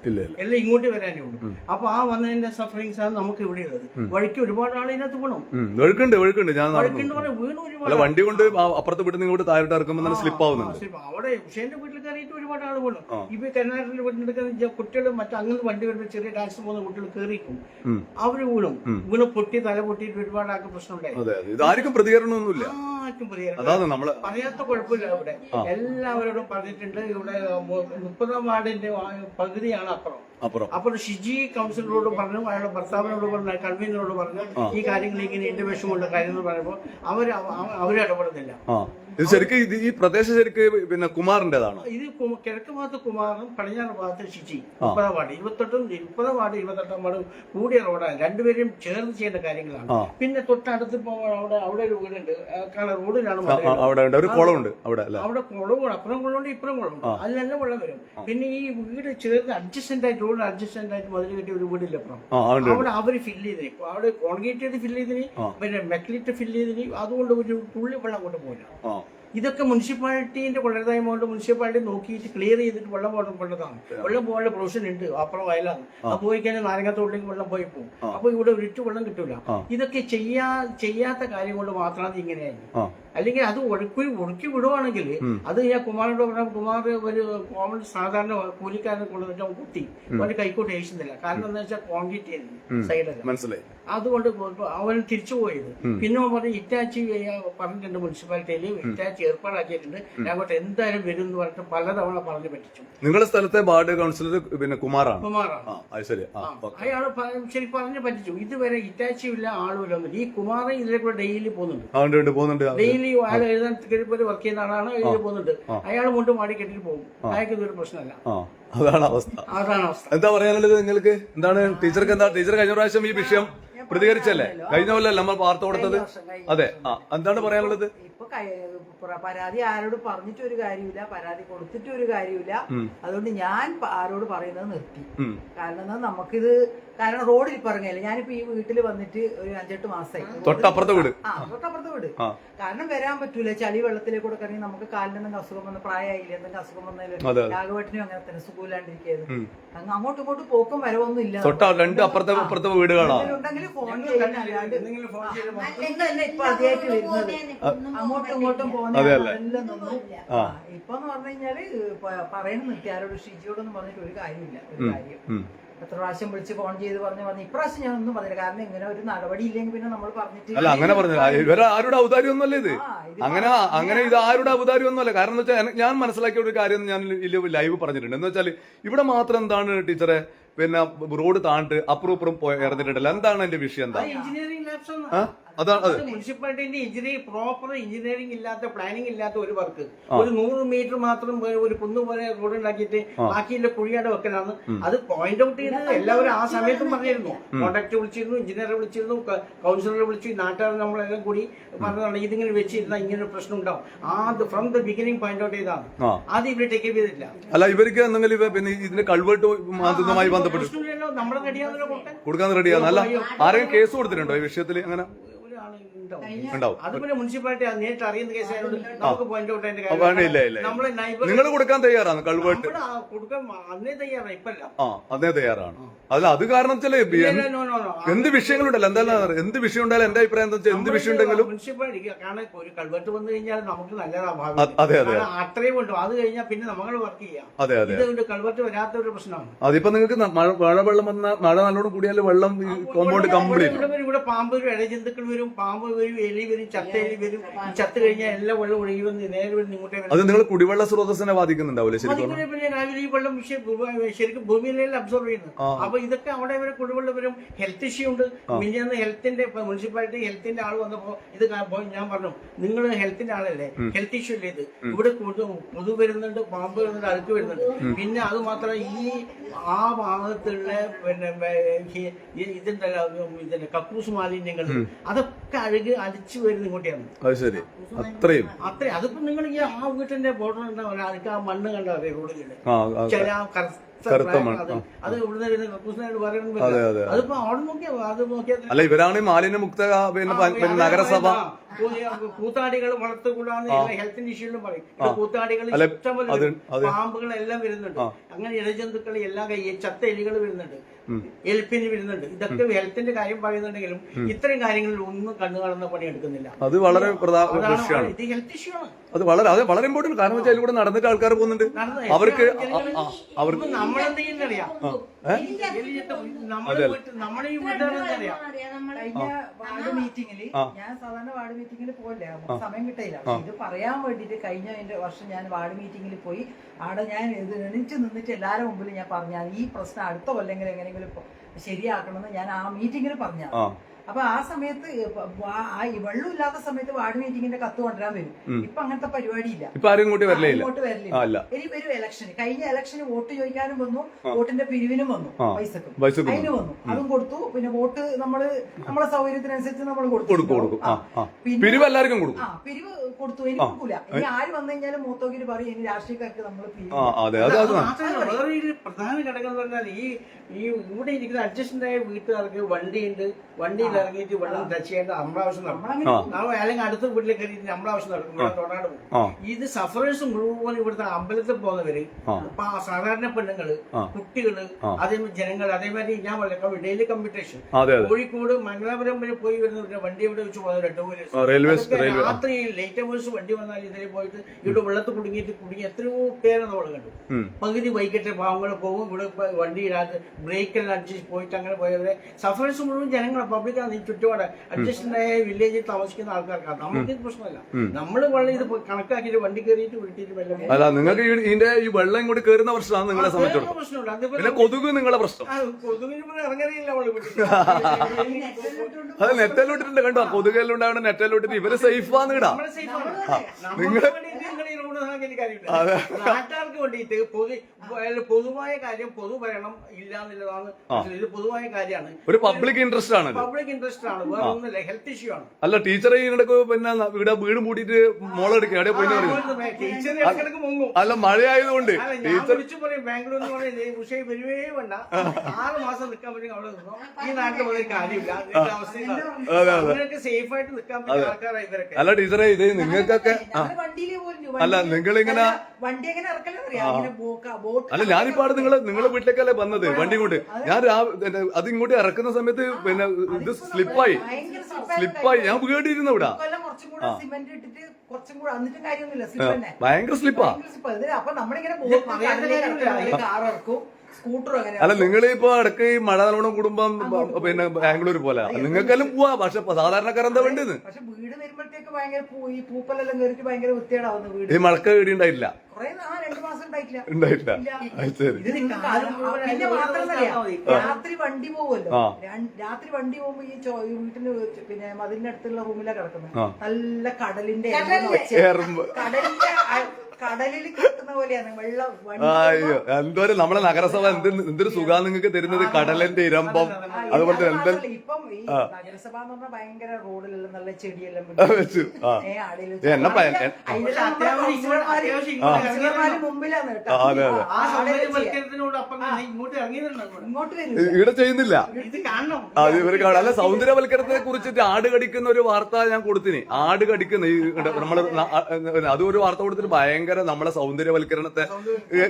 എല്ലാം ഇങ്ങോട്ട് വരാനേ ഉള്ളൂ. അപ്പൊ ആ വന്നതിന്റെ സഫറിങ്സ് ആണ് നമുക്ക് ഇവിടെ ഉള്ളത്. വഴിക്ക് ഒരുപാട് ആൾ ഇതിനകത്ത് വീണു. ഒഴുക്കുണ്ട് ഞാൻ പറഞ്ഞാൽ വീണ് ഒരുപാട് അല്ല വണ്ടി കൊണ്ട് ആ- അപ്പുറത്ത് വിട്ട് ഇങ്ങോട്ട് താഴോട്ട് ഇറക്കുമ്പോൾ തന്നെ സ്ലിപ്പ് ആവുന്നുണ്ട്. അവിടെ ഉഷേന്റെ വീട്ടിൽ കയറിയിട്ട് ഒരുപാട് ആൾ വീണു. ഇപ്പൊ കരുനാട്ടിൽ വീട്ടിൽ കുട്ടികൾ മറ്റേ അങ്ങനെ വണ്ടി വരുന്ന ചെറിയ ടാക്സി പോകുന്ന കുട്ടികൾ കയറിക്കും ഉം. അവർ വീണു. വീണ് പൊട്ടി തല പൊട്ടിയിട്ട് ഒരുപാട് ആൾക്ക് പ്രശ്നമുണ്ടായി. അതെ അതെ. പ്രതികരണമൊന്നുമില്ല. ആർക്കും അതാണ് നമ്മൾ പറയാത്ത കുഴപ്പമില്ല ഇവിടെ. എല്ലാവരോടും പറഞ്ഞിട്ടുണ്ട് ഇവിടെ മുപ്പതാം വാർഡിന്റെ ആ പകുതിയാണ് അപ്പുറം. അപ്പുറം. അപ്പോൾ ഷിജി കൗൺസിലറോട് പറഞ്ഞു അയാളുടെ ഭർത്താവിനോട് പറഞ്ഞു കൺവീനറോട് പറഞ്ഞു ഈ കാര്യങ്ങൾ ഇങ്ങനെ എന്റെ വിഷമമുള്ള കാര്യങ്ങൾ പറയുമ്പോൾ അവർ ആ. ഇത് ശരിക്കും ഇത് ഈ പ്രദേശം ശരിക്ക് പിന്നെ കുമാറിന്റേതാണ്? ഇത് കു- കിഴക്ക് ഭാഗത്ത് കുമാറും പടിഞ്ഞാറ് ഭാഗത്ത് ഷിജി മുപ്പതാം വാർഡ്. ഇരുപത്തെട്ടും മുപ്പതാം വാർഡ് ഇരുപത്തെട്ടാം വാർഡ് കൂടിയ റോഡാണ് രണ്ടുപേരും ചേർന്ന് ചെയ്യേണ്ട കാര്യങ്ങളാണ്. ആ. പിന്നെ തൊട്ടടുത്ത് അവിടെ അവിടെ ഒരു വീടുണ്ട്. ആ, കാണാൻ റോഡിലാണ് ആ. അവിടെ ഉണ്ട്. ഒരു കുളമുണ്ട് അവിടെ അല്ല? അവിടെ കുളവും അപ്പുറം കുളമുണ്ട് ഇപ്പുറം കുളമുണ്ട്. അതിൽ നല്ല വെള്ളം വരും. പിന്നെ ഈ വീട് ചേർന്ന് അഡ്ജസ്റ്റന്റ് ആയിട്ട് റോഡ് അഡ്ജസ്റ്റന്റ് ആയിട്ട് മതിൽ കെട്ടിയ ഒരു വീടില്ല അപ്പുറം? ആ ഉണ്ട് അവിടെ അവർ ഫില്ല് ചെയ്തിന്. അവിടെ കോൺക്രീറ്റ് ചെയ്ത് ഫില്ല് ചെയ്തിന്. പിന്നെ മെറ്റലിട്ട് ഫില്ല് ചെയ്തിന്. അതുകൊണ്ട് ഒരു തുള്ളി വെള്ളം കൊണ്ട് പോയില്ല ആ. ഇതൊക്കെ മുനിസിപ്പാലിറ്റീന്റെ കൊള്ളരുതായ്മ കൊണ്ട് മുനിസിപ്പാലിറ്റി നോക്കിയിട്ട് ക്ലിയർ ചെയ്തിട്ട് വെള്ളം പോകണം കൊണ്ടതാണ് വെള്ളം പോകാനുള്ള പ്രൊവിഷൻ ഉണ്ട്. അപ്പുറം വയലാണ്. അത് പോയി കഴിഞ്ഞാൽ നാരങ്ങത്തോട്ടിലേക്ക് വെള്ളം പോയി പോകും. അപ്പൊ ഇവിടെ ഒരിറ്റ് വെള്ളം കിട്ടൂല. ഇതൊക്കെ ചെയ്യാ ചെയ്യാത്ത കാര്യം കൊണ്ട് മാത്രമാണ് ഇങ്ങനെയായി. അല്ലെങ്കിൽ അത് ഒഴുക്കി ഒഴുക്കി വിടുവാണെങ്കിൽ അത് ഞാൻ കുമാരനോട് പറഞ്ഞ കുമാർ ഒരു കോമൺ സാധാരണ കൂലിക്കാരനെ കൊണ്ടുവന്നിട്ട് അവൻ കുത്തി. അവന്റെ കൈക്കോട്ട് ഏശുന്നില്ല കാരണം എന്താ വെച്ചാൽ കോൺക്രീറ്റ് ആയിരുന്നു മനസ്സിലായി. അതുകൊണ്ട് അവൻ തിരിച്ചു പോയത്. പിന്നെ അവൻ പറഞ്ഞു ഇറ്റാച്ചി പറഞ്ഞിട്ടുണ്ട് മുനിസിപ്പാലിറ്റിയിൽ. ഇറ്റാച്ചി ഏർപ്പാടാക്കിയിട്ടുണ്ട്. അങ്ങോട്ട് എന്തായാലും വരും എന്ന് പറഞ്ഞിട്ട് പലതവണ പറഞ്ഞു പറ്റിച്ചു. നിങ്ങളുടെ സ്ഥലത്തെ വാർഡ് കൗൺസിലർ പിന്നെ കുമാറാണ്. കുമാറാണ്. അയാൾ ശരി. പറഞ്ഞു പറ്റിച്ചു. ഇതുവരെ ഇറ്റാച്ചി ഇല്ല ആളുമില്ല. ഈ കുമാരൻ ഇതിലെ കൂടെ ഡെയിലി പോകുന്നുണ്ട്. ആ ഡെയിലി അയാൾ എഴുതാൻ കഴിയുമ്പോൾ വർക്ക് ചെയ്യുന്ന ആളാണ് എഴുതി പോകുന്നുണ്ട്. അയാൾ മുണ്ടും മാടി കെട്ടിട്ട് പോകും. അയാൾക്ക് ഇതൊരു പ്രശ്നമല്ല. അതാണ് അവസ്ഥ. അതാണ് അവസ്ഥ. എന്താ പറയാനുള്ളത് നിങ്ങൾക്ക്? എന്താണ്? ടീച്ചർക്ക് എന്താ? ടീച്ചർ കഴിഞ്ഞ പ്രാവശ്യം ഈ വിഷയം പ്രതികരിച്ചല്ലേ? കഴിഞ്ഞ കൊല്ലം നമ്മൾ വാർത്ത കൊടുത്തത്? അതെ. ആ എന്താണ് പറയാനുള്ളത്? പരാതി ആരോട് പറഞ്ഞിട്ട് ഒരു കാര്യമില്ല പരാതി കൊടുത്തിട്ട് ഒരു കാര്യമില്ല അതുകൊണ്ട് ഞാൻ ആരോട് പറയുന്നത് നിർത്തി. കാരണം എന്താ നമുക്കിത് കാരണം റോഡിൽ പറഞ്ഞില്ല ഞാനിപ്പോ ഈ വീട്ടിൽ വന്നിട്ട് ഒരു അഞ്ചെട്ട് മാസമായി തൊട്ടപ്പുറത്തെ വീട്. ആ തൊട്ടപ്പുറത്തെ വീട്. കാരണം വരാൻ പറ്റൂല. ചളി വെള്ളത്തിലേക്ക് കൂടെ കറങ്ങി നമുക്ക് കാലിന് എന്തെങ്കിലും അസുഖം വന്ന് പ്രായമായില്ല എന്തെങ്കിലും അസുഖം വന്നാലും. രാഘവട്ടിനും അങ്ങനെ തന്നെ സുഖമില്ലാണ്ടിരിക്കുന്നത് അങ്ങ് അങ്ങോട്ടും ഇങ്ങോട്ടും പോക്കും വരവൊന്നും ഇല്ല. രണ്ട് അപ്പുറത്തെ അപ്പുറത്തെ വീടുകളാണ് ഉണ്ടെങ്കിൽ ഫോൺ ചെയ്യാൻ ഇപ്പൊ അതിയായിട്ട് വരുന്നത്. അങ്ങോട്ടും ഇങ്ങോട്ടും പോകുന്ന എല്ലാം നിന്നു. ആ, ഇപ്പൊന്ന് പറഞ്ഞു കഴിഞ്ഞാൽ പറയണ നിർത്തി ഷിജിയോടൊന്നും പറഞ്ഞിട്ട് ഒരു കാര്യമില്ല ഒരു കാര്യം. എത്ര പ്രാവശ്യം വിളിച്ച് ഫോൺ ചെയ്ത് പറഞ്ഞു പറഞ്ഞു ഇപ്രാവശ്യം ഞാൻ ഒന്നും പറഞ്ഞില്ല. കാരണം ഇങ്ങനെ ഒരു നടപടി ഇല്ലെങ്കിൽ പിന്നെ നമ്മൾ പറഞ്ഞിട്ട് അല്ല അങ്ങനെ പറഞ്ഞു ഇവരെ ആരുടെ ഔദാര്യം ഒന്നുമല്ല ഇത് അങ്ങനെ അങ്ങനെ ഇത് ആരുടെ ഔദാര്യം ഒന്നുമല്ല കാരണം എന്ന് വെച്ചാൽ ഞാൻ മനസ്സിലാക്കിയ ഒരു കാര്യം ഞാൻ ലൈവ് പറഞ്ഞിട്ടുണ്ട്. എന്ന് വെച്ചാൽ ഇവിടെ മാത്രം എന്താണ് ടീച്ചറെ പിന്നെ റോഡ് താണ്ട് അപ്പുറം ഇപ്പുറം എന്താണ് എന്റെ വിഷയം എന്താ? എഞ്ചിനീയറിംഗ്? അതാണ് അതെ. മുനിസിപ്പാലിറ്റിന്റെ എഞ്ചിനീയറിംഗ് പ്രോപ്പർ എഞ്ചിനീയറിംഗ് ഇല്ലാത്ത പ്ലാനിംഗ് ഇല്ലാത്ത ഒരു വർക്ക് ഒരു നൂറ് മീറ്റർ മാത്രം ഒരു- കുന്നു പോലെ റോഡ് ഉണ്ടാക്കിയിട്ട് ബാക്കിയുള്ള കുഴിയുടെ വെക്കലാണ്. അത് പോയിന്റ് ഔട്ട് ചെയ്ത് എല്ലാവരും ആ സമയത്തും പറഞ്ഞിരുന്നു. കോൺട്രാക്ട് വിളിച്ചിരുന്നു എഞ്ചിനീയറെ വിളിച്ചിരുന്നു കൗൺസിലറെ വിളിച്ചു നാട്ടുകാർ നമ്മളെല്ലാം കൂടി പറഞ്ഞതാണ് ഇതിങ്ങനെ വെച്ചിരുന്ന ഇങ്ങനെ ഒരു പ്രശ്നം ഉണ്ടാവും. ആ from the beginning point out ചെയ്താണ്. അത് ഇവർ ടേക്ക് ചെയ്തിട്ടില്ല അല്ല ഇവർക്ക് എന്തെങ്കിലും ഇവ പിന്നെ ഇതിന്റെ കൾവേട്ട് മാറ്റുന്നതുമായി ബന്ധപ്പെട്ട് കൊടുക്കാൻ. റെഡിയാണ് അല്ല ആരെങ്കിലും കേസ് കൊടുത്തിട്ടുണ്ടോ ഈ വിഷയത്തിൽ അങ്ങനെ ഉണ്ടാവും. ഉണ്ടാവും. അത് പിന്നെ മുനിസിപ്പാലിറ്റി നേരിട്ട് അറിയുന്ന കേസായതുകൊണ്ട് നമുക്ക് പോയിന്റ് ഔട്ട് അതിന്റെ അപ്പൊ വേണ്ട, ഇല്ല, ഇല്ല. നമ്മളെ നൈബർ നിങ്ങൾ കൊടുക്കാൻ തയ്യാറാണ് കൾവേട്ട്. കൊടുക്കാൻ അന്നേ തയ്യാറാണ് ഇപ്പല്ല ആ തയ്യാറാണ്. അല്ല അത് കാരണം ചില. എന്ത് വിഷയങ്ങളുണ്ടല്ലോ? എന്തായാലും എന്ത് വിഷയം ഉണ്ടായാലും എന്റെ അഭിപ്രായം എന്താ വെച്ചാൽ എന്ത് വിഷയം ഉണ്ടെങ്കിലും മുനിസിപ്പാലിറ്റി കാരണം ഒരു കൾവെട്ട് വന്നു കഴിഞ്ഞാൽ നമുക്ക് നല്ലതാ അതെ അതെ അത്രയും ഉണ്ട്. അത് കഴിഞ്ഞാൽ പിന്നെ നമ്മൾ വർക്ക് ചെയ്യാം. അതെ അതെ ഇത് കൾവെട്ട് വരാത്ത ഒരു പ്രശ്നമാണ്. അതിപ്പോ നിങ്ങൾക്ക് മഴ വെള്ളം വന്ന മഴ നല്ലോണം കൂടിയാൽ വെള്ളം കോമ്പൗണ്ട് കംപ്ലീറ്റ് ഇവിടെ പാമ്പ് വരും ഇഴജന്തുക്കൾ വരും പാമ്പ് വരും എലി വരും ചത്ത എലി വരും ചത്ത് കഴിഞ്ഞാൽ എല്ലാ വെള്ളം ഒഴുകി വന്ന് നേരെ വരും ഇങ്ങോട്ടേ അത് നിങ്ങൾ കുടിവെള്ള സ്രോതസ്സിനെ ബാധിക്കുന്നുണ്ടാവില്ലേ ശരിക്കും പിന്നെ രാവിലെ ഈ വെള്ളം ഭൂ- ശരിക്കും ഭൂമിയിലെല്ലാം അബ്സോർവ് ചെയ്യുന്നു അപ്പൊ ഇതൊക്കെ അവിടെ ഇവരെ കുടിവെള്ളം വരും. ഹെൽത്ത് ഇഷ്യൂ ഉണ്ട്. മിനിഞ്ഞാന്ന് ഹെൽത്തിന്റെ മുനിസിപ്പാലിറ്റി ഹെൽത്തിന്റെ ആൾ വന്നപ്പോ ഇത് ഞാൻ പറഞ്ഞു നിങ്ങൾ ഹെൽത്തിന്റെ ആളല്ലേ? ഹെൽത്ത് ഇഷ്യൂ അല്ലേ ഇത്? ഇവിടെ കൊതു കൊതു വരുന്നുണ്ട് പാമ്പ് വരുന്നുണ്ട് അഴുക്ക് വരുന്നുണ്ട്. പിന്നെ അത് മാത്രം ഈ ആ ഭാഗത്തുള്ള പിന്നെ ഈ- ഇതിന്റെ ഇതിന്റെ കക്കൂസ് മാലിന്യങ്ങൾ അതൊക്കെ അഴുകി അടിച്ചു വരുന്ന ഇങ്ങോട്ടാണ് അത് ശരി. അത്രയും. അത്രയും. അതിപ്പോ നിങ്ങൾ ഈ ആ വീട്ടിന്റെ ബോർഡർ ഉണ്ടാവില്ല അതൊക്കെ ആ മണ്ണ് കണ്ടാ റോഡിൽ. ചില കറുത്ത മണ്ണ്, അത് ഇവിടുന്ന്. അതിപ്പോ അവിടെ നോക്കിയാ അത് നോക്കിയാൽ അല്ല ഇവരാണ് മാലിന്യ മാലിന്യമുക്ത പിന്നെ നഗരസഭ. കൂത്താടികൾ വളർത്തുകൂടാന്ന് ഹെൽത്തിന്റെ ഇഷ്യൂലും പറയും. കൂത്താടികൾ ഇഷ്ടംപോലെ. അത് പാമ്പുകളെല്ലാം വരുന്നുണ്ട്. അങ്ങനെ ഇഴജന്തുക്കൾ എല്ലാ കൈ ചത്ത എലികൾ വരുന്നുണ്ട്. എൽപ്പിന് വരുന്നുണ്ട്. ഇതൊക്കെ ഹെൽത്തിന്റെ കാര്യം പറയുന്നുണ്ടെങ്കിലും ഇത്രയും കാര്യങ്ങളിൽ ഒന്നും കണ്ണു കാണുന്ന പണി എടുക്കുന്നില്ല. അത് വളരെ പ്രധാന ഇത് ഹെൽത്ത് ഇഷ്യൂ ആണ്. അത് വളരെ അത് വളരെ ഇമ്പോർട്ടന്റ് കാരണം വെച്ചാൽ അതിലൂടെ നടന്നിട്ട് ആൾക്കാർ പോകുന്നുണ്ട്. അവർക്ക് അവർക്ക് മീറ്റിംഗിൽ ഞാൻ സാധാരണ വാർഡ് മീറ്റിംഗിൽ പോയില്ല സമയം കിട്ടില്ല ഇത് പറയാൻ വേണ്ടിട്ട് കഴിഞ്ഞ വർഷം ഞാൻ വാർഡ് മീറ്റിംഗിൽ പോയി. അവിടെ ഞാൻ ഇത് നിന്നിട്ട് എല്ലാവരും മുമ്പിൽ ഞാൻ പറഞ്ഞ ഈ പ്രശ്നം അടുത്ത കൊല്ലെങ്കിലും എങ്ങനെയെങ്കിലും ശരിയാക്കണമെന്ന് ഞാൻ ആ മീറ്റിംഗിൽ പറഞ്ഞ അപ്പൊ ആ സമയത്ത് വെള്ളം ഇല്ലാത്ത സമയത്ത് വാർഡ് മീറ്റിംഗിന്റെ കത്ത് കൊണ്ടുവരാൻ വരും. ഇപ്പൊ അങ്ങനത്തെ പരിപാടിയില്ല. ഇപ്പൊ ആരും ഇങ്ങോട്ട് വരലേ ഇല്ല. ഇങ്ങോട്ട് ആ, വരില്ല. ഇനി വരും ഇലക്ഷന് കഴിഞ്ഞ ഇലക്ഷന് വോട്ട് ചോദിക്കാനും വന്നു വോട്ടിന്റെ പിരിവിനും വന്നു. പൈസക്കും. പൈസക്കും അതിന് വന്നു. അതും കൊടുത്തു. പിന്നെ വോട്ട് നമ്മൾ നമ്മളെ സൗകര്യത്തിനനുസരിച്ച് നമ്മൾ കൊടുത്തു കൊടുക്കും ആ ആ. പിന്നെ- പിരിവ് എല്ലാവർക്കും കൊടുക്കും. ആ പിരിവ് കൊടുത്തു. ഇനി കൊടുക്കൂല. ഇനി ആര് വന്നു കഴിഞ്ഞാലും മൂത്തോക്കിന് പറയും ഇനി രാഷ്ട്രീയക്കാർക്ക് നമ്മൾ വേറെ ഒരു പ്രധാന ഘടകം എന്ന് പറഞ്ഞാൽ ഈ ഈ ഇവിടെ ഇരിക്കുന്ന അഡ്ജസ്റ്റന്റ് ആയ വീട്ടുകാർക്ക് വണ്ടിയുണ്ട്. വണ്ടിയിൽ ഇറങ്ങിയിട്ട് വെള്ളം ടച്ച് ചെയ്യേണ്ട നമ്മുടെ ആവശ്യം നടക്കും. നമ്മൾ അല്ലെങ്കിൽ അടുത്ത വീട്ടിലേക്ക് കയറിയിട്ട് നമ്മുടെ ആവശ്യം നടക്കും. ഇവിടെ തൊടാണ്ട് പോകും. ഇത് സഫറേഴ്സ് മുഴുവൻ ഇവിടുത്തെ അമ്പലത്തിൽ പോകുന്നവര്. സാധാരണ പെണ്ണുങ്ങൾ. കുട്ടികൾ. അതേമാതിരി ജനങ്ങൾ അതേമാതിരി ഞാൻ പറയാം ഡെയിലി കമ്പ്യൂട്ടേഷൻ കോഴിക്കോട് മംഗലാപുരം വരെ പോയി വരുന്ന വണ്ടി ഇവിടെ വെച്ച് പോകുന്നവർ. രാത്രി ലേറ്റ് അവേഴ്സ് വണ്ടി വന്നാൽ ഇതിൽ പോയിട്ട് ഇവിടെ വെള്ളത്ത് കുടുങ്ങിയിട്ട് കുടുങ്ങി എത്രയോ പേരെ നമ്മൾ കണ്ടു. പകുതി വൈകിട്ട് പാവങ്ങൾ പോകും ഇവിടെ വണ്ടി ഇടാതെ ബ്രേക്ക് എല്ലാം അടിച്ച് പോയിട്ട് അങ്ങനെ പോയവരെ. സഫറേഴ്സ് മുഴുവൻ ജനങ്ങൾ പബ്ലിക്കാണ് ഈ ചുറ്റുപാട് അഡ്ജസ്റ്റന്റ് ആയ വില്ലേജിൽ താമസിക്കുന്ന ആൾക്കാർക്കാണ് നമുക്ക് ഇത് പ്രശ്നമല്ല. നമ്മൾ വെള്ളം ഇത് കണക്കാക്കിയിട്ട് വണ്ടി കയറിയിട്ട് വീട്ടിട്ട് വെള്ളം അല്ല നിങ്ങൾക്ക് ഇതിന്റെ ഈ വെള്ളം കൂടി കയറുന്ന പ്രശ്നമാണ് നിങ്ങളെ സംബന്ധിച്ചിടത്തോളം. പിന്നെ കൊതുക് നിങ്ങളെ പ്രശ്നം. കൊതുകിന് വീട്ടിൽ. അത് നെറ്റലോട്ടിട്ടുണ്ട് കണ്ടോ? കൊതുകെല്ലാം ഉണ്ടാവണ നെറ്റലോട്ടിട്ട് ഇവർ സേഫാന്ന് നമ്മൾ ആണ്. നിങ്ങൾ ഇതാക്കിയിട്ട് കാര്യമില്ല. നാട്ടുകാർക്ക് വേണ്ടിയിട്ട് പൊതു അല്ല, പൊതുവായ കാര്യം പൊതുഭരണം ഇല്ല എന്നുള്ളതാണ് ഇത് പൊതുവായ കാര്യമാണ്. ഒരു പബ്ലിക് ഇൻട്രസ്റ്റ് ആണ് പബ്ലിക് ഇൻട്രസ്റ്റ് ആണ്. വേറെ ഒന്നുമില്ല ഹെൽത്ത് ഇഷ്യൂ ആണ്. അല്ല ടീച്ചറെ ഇതിനിടക്ക് പിന്നെ ഇവിടെ വീട് മൂടിയിട്ട് മോളെടുക്കുക എവിടെ പോയി ടീച്ചർ ഇടക്കിടക്ക് മുങ്ങും അല്ല മഴയായതുകൊണ്ട് ടീച്ചർ വിളിച്ചു പറയും ബാംഗ്ലൂർ എന്ന് പറയുന്നത് പക്ഷേ വരുവേ വേണ്ട. ആറ് മാസം നിൽക്കാൻ പറ്റും അവിടെ നിന്നോ. ഈ നാട്ടിൽ വന്നൊരു കാര്യമില്ല. ഇതിന്റെ അവസ്ഥ ഇതാണ്. അങ്ങനെയൊക്കെ സേഫ് ആയിട്ട് നിൽക്കാൻ പറ്റുന്ന ആൾക്കാരായി ഇവരൊക്കെ. അല്ല ടീച്ചറെ ഇത് നിങ്ങൾക്കൊക്കെ ആ. വണ്ടിയിൽ നിങ്ങളിങ്ങനെ- വണ്ടി എങ്ങനെ ഇങ്ങനെ അല്ല ഞാനിപ്പോ അവിടെ നിങ്ങൾ നിങ്ങളെ വീട്ടിലേക്കല്ലേ വന്നത്? വണ്ടി കൊണ്ട് ഞാൻ അത് ഇങ്ങോട്ട് ഇറക്കുന്ന സമയത്ത് പിന്നെ ഇത് സ്ലിപ്പായി. സ്ലിപ്പായി ഞാൻ വീടിയിരുന്നു ഇവിടെ. ഭയങ്കര സ്ലിപ്പാ. അപ്പൊ നമ്മളിങ്ങനെ അല്ല നിങ്ങൾ ഇപ്പൊ ഇടയ്ക്ക് ഈ മഴ നല്ലോണം കുടുംബം പിന്നെ ബാംഗ്ലൂർ പോലെ. നിങ്ങൾക്കെല്ലാം പോവാ. പക്ഷെ സാധാരണക്കാരെന്താ വേണ്ടത്? പക്ഷെ വീട് വരുമ്പോഴത്തേക്ക് ഭയങ്കര പൂ- ഈ മഴക്ക ഇടി മാസം ഉണ്ടായിട്ടില്ല. ശരി. പിന്നെ മാത്രമല്ല രാത്രി വണ്ടി പോകുമല്ലോ രാത്രി വണ്ടി പോകുമ്പോ ഈ ചോ- ഈ വീട്ടിന് പിന്നെ മതിലിന്റെ അടുത്തുള്ള റൂമിലാണ് കിടക്കുന്നത് നല്ല കടലിന്റെ കടലിന്റെ ഒച്ച. കടലിന്റെ കടലിൽ കിട്ടുന്ന പോലെയാണ് വെള്ളം വണ്ടി അയ്യോ. എന്തോരം നമ്മളെ നഗരസഭ എന്ത് എന്തൊരു സുഖാ നിങ്ങൾക്ക് തരുന്നത് കടലിന്റെ ഇരമ്പം. അതുപോലെ തന്നെ എന്തെല്ലാം വെച്ചു. ആ. എന്നാ അതെ, അതെ. ഇവിടെ ചെയ്യുന്നില്ല. ഇത് കാണണം. അത് ഇവർ കാണാം. അല്ല സൗന്ദര്യവൽക്കരണത്തെ കുറിച്ചിട്ട് ആട് കടിക്കുന്ന ഒരു വാർത്ത ഞാൻ കൊടുത്തിന്. ആട് കടിക്കുന്ന ഈ നമ്മൾ അതൊരു ഒരു വാർത്ത കൊടുത്തിട്ട് ഭയങ്കര നമ്മളെ സൗന്ദര്യവൽക്കരണത്തെ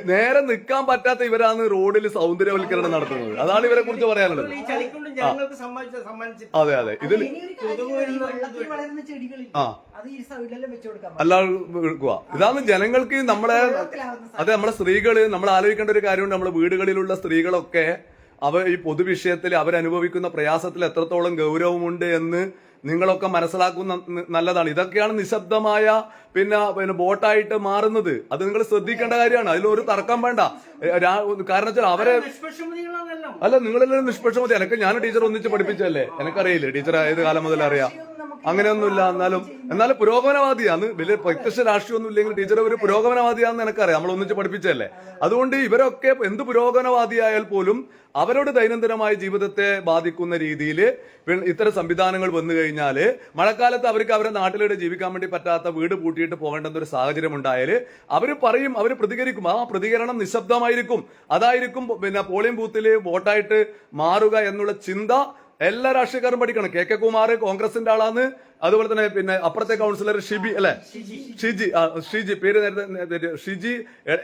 നേരെ നിൽക്കാൻ പറ്റാത്ത ഇവരാണ് റോഡിൽ സൗന്ദര്യവൽക്കരണം നടത്തുന്നത്. അതാണ് ഇവരെ കുറിച്ച് പറയാനുള്ളത്. അതെ അതെ. ഇതിൽ ആ. അല്ലാതെ എടുക്കുക ഇതാണ് ജനങ്ങൾക്ക് നമ്മളെ അതെ നമ്മളെ സ്ത്രീകൾ നമ്മൾ ആലോചിക്കേണ്ട ഒരു കാര്യമുണ്ട്. നമ്മുടെ വീടുകളിലുള്ള സ്ത്രീകളൊക്കെ അവ ഈ പൊതുവിഷയത്തിൽ അവരനുഭവിക്കുന്ന പ്രയാസത്തിൽ എത്രത്തോളം ഗൗരവമുണ്ട് എന്ന് നിങ്ങളൊക്കെ മനസ്സിലാക്കുന്ന നല്ലതാണ്. ഇതൊക്കെയാണ് നിശബ്ദമായ പിന്നെ പിന്നെ ബോട്ടായിട്ട് മാറുന്നത്. അത് നിങ്ങൾ ശ്രദ്ധിക്കേണ്ട കാര്യമാണ്. അതിലൊരു തർക്കം വേണ്ട. കാരണം വെച്ചാൽ അവരെ അല്ല നിങ്ങളെല്ലാം നിഷ്പക്ഷമതി. എനിക്ക് ഞാൻ ടീച്ചർ ഒന്നിച്ച് പഠിപ്പിച്ചല്ലേ എനിക്കറിയില്ലേ? ടീച്ചർ ഏത് കാലം മുതൽ അറിയാം അങ്ങനെയൊന്നുമില്ല. എന്നാലും എന്നാലും പുരോഗമനവാദിയാണ്. വലിയ പ്രത്യക്ഷ രാഷ്ട്രീയമൊന്നും ഇല്ലെങ്കിൽ ടീച്ചർ ഒരു പുരോഗമനവാദിയാണെന്ന് എനിക്കറിയാം. നമ്മൾ ഒന്നിച്ച് പഠിപ്പിച്ചല്ലേ അതുകൊണ്ട് ഇവരൊക്കെ എന്ത് പുരോഗമനവാദിയായാൽ പോലും അവരുടെ ദൈനംദിനമായ ജീവിതത്തെ ബാധിക്കുന്ന രീതിയിൽ ഇത്തരം സംവിധാനങ്ങൾ വന്നു കഴിഞ്ഞാൽ മഴക്കാലത്ത് അവർക്ക് അവരുടെ നാട്ടിലൂടെ ജീവിക്കാൻ വേണ്ടി പറ്റാത്ത വീട് പൂട്ടിയിട്ട് പോകേണ്ടെന്നൊരു സാഹചര്യം ഉണ്ടായാൽ അവർ പറയും അവർ പ്രതികരിക്കും. ആ പ്രതികരണം നിശബ്ദമായിരിക്കും. അതായിരിക്കും പിന്നെ പോളിംഗ് ബൂത്തിൽ വോട്ടായിട്ട് മാറുക എന്നുള്ള ചിന്ത എല്ലാ രാഷ്ട്രീയക്കാരും പഠിക്കണം. കെ കെ കുമാർ കോൺഗ്രസിന്റെ ആളാണ്. അതുപോലെ തന്നെ പിന്നെ അപ്പുറത്തെ കൗൺസിലർ ഷിബി അല്ലെ? ഷിജി. ഷിജി പേര് നേരത്തെ ഷിജി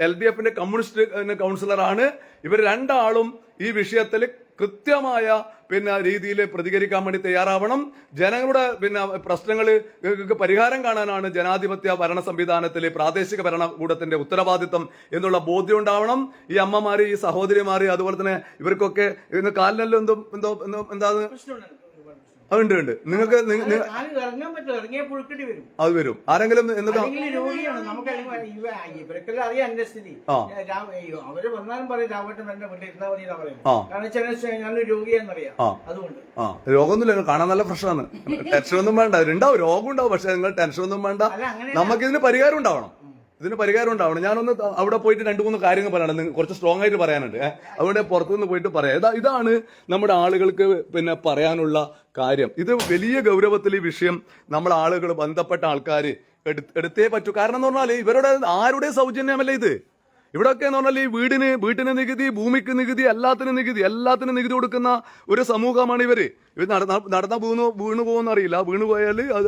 എൽ ഡി എഫിന്റെ കമ്മ്യൂണിസ്റ്റ് കൗൺസിലറാണ് ഇവർ രണ്ടാളും ഈ വിഷയത്തിൽ കൃത്യമായ പിന്നെ രീതിയിൽ പ്രതികരിക്കാൻ വേണ്ടി തയ്യാറാവണം. ജനങ്ങളുടെ പിന്നെ പ്രശ്നങ്ങൾ പരിഹാരം കാണാനാണ് ജനാധിപത്യ ഭരണ സംവിധാനത്തിൽ പ്രാദേശിക ഭരണകൂടത്തിന്റെ ഉത്തരവാദിത്തം എന്നുള്ള ബോധ്യം ഉണ്ടാവണം. ഈ അമ്മമാര് ഈ സഹോദരിമാര് അതുപോലെ തന്നെ ഇവർക്കൊക്കെ ഇന്ന് കാലിനെല്ലാം എന്തോ എന്തോ എന്തോ അതുണ്ട് ഉണ്ട്. നിങ്ങൾക്ക് അത് വരും. ആരെങ്കിലും എന്നിട്ട് അവർ വന്നാലും പറയും രാവട്ടം എന്റെ വീട്ടിൽ ഇരുന്നാ മതി. കാരണം. അതുകൊണ്ട്. ആ രോഗമൊന്നുമില്ല. കാണാൻ നല്ല പ്രശ്നമാണ് ടെൻഷൻ ഒന്നും വേണ്ട. ഉണ്ടാവും രോഗം ഉണ്ടാവും പക്ഷെ നിങ്ങൾ ടെൻഷൻ ഒന്നും വേണ്ട. നമുക്കിതിന് നമുക്ക് ഇതിന് പരിഹാരം ഉണ്ടാവണം. ഇതിന് പരിഹാരം ഉണ്ടാവണം. ഞാനൊന്ന് അവിടെ പോയിട്ട് രണ്ട് മൂന്ന് കാര്യങ്ങൾ നിങ്ങൾക്ക് കുറച്ച് സ്ട്രോങ് ആയിട്ട് പറയാനുണ്ട്. അതുകൊണ്ട് പുറത്തുനിന്ന് പോയിട്ട് പറയാം. ഇതാ ഇതാണ് നമ്മുടെ ആളുകൾക്ക് പിന്നെ പറയാനുള്ള കാര്യം. ഇത് വലിയ ഗൗരവത്തിൽ ഈ വിഷയം നമ്മൾ ആളുകൾ ബന്ധപ്പെട്ട ആൾക്കാർ എടുത്തേ പറ്റൂ. കാരണം എന്ന് പറഞ്ഞാൽ ഇവരുടെ ആരുടെ സൗജന്യമല്ല ഇത്? ഇവിടെയൊക്കെ എന്ന് പറഞ്ഞാൽ ഈ വീടിന് വീട്ടിന് നികുതി ഭൂമിക്ക് നികുതി എല്ലാത്തിനും നികുതി എല്ലാത്തിനും നികുതി കൊടുക്കുന്ന ഒരു സമൂഹമാണ് ഇവർ. ഇവർ നടന്ന നടന്ന വീണു വീണു വീണു പോയാൽ അത്